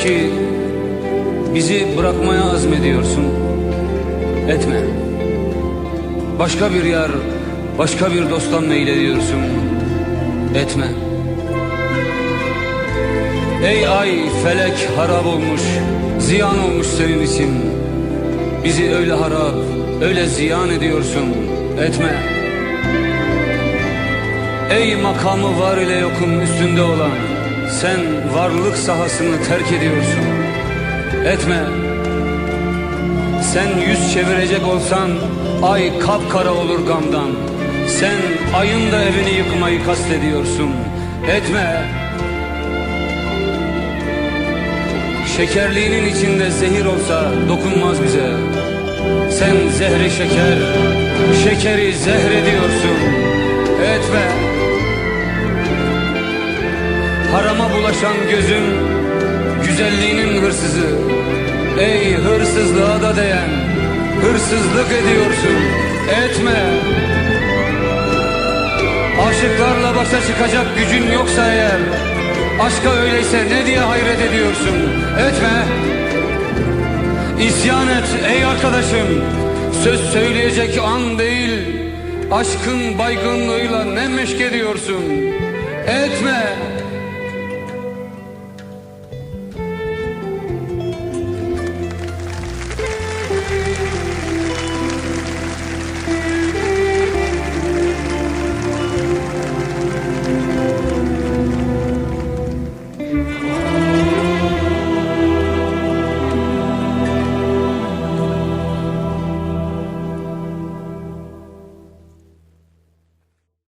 ki bizi bırakmaya azmediyorsun. Etme. Başka bir yar, başka bir dosttan meylediyorsun. Etme. Ey ay felek harap olmuş, ziyan olmuş senin için. Bizi öyle harap, öyle ziyan ediyorsun. Etme. Ey makamı var ile yokun üstünde olan, sen varlık sahasını terk ediyorsun. Etme. Sen yüz çevirecek olsan ay kapkara olur gamdan. Sen ayın da evini yıkmayı kastediyorsun. Etme. Şekerliğinin içinde zehir olsa dokunmaz bize. Sen zehri şeker, şekeri zehrediyorsun. Etme. Harama bulaşan gözüm, güzelliğinin hırsızı. Ey hırsızlığa da değen, hırsızlık ediyorsun. Etme. Aşıklarla başa çıkacak gücün yoksa eğer, aşka öyleyse ne diye hayret ediyorsun? Etme. İsyan et ey arkadaşım. Söz söyleyecek an değil. Aşkın baygınlığıyla ne meşk ediyorsun? Etme.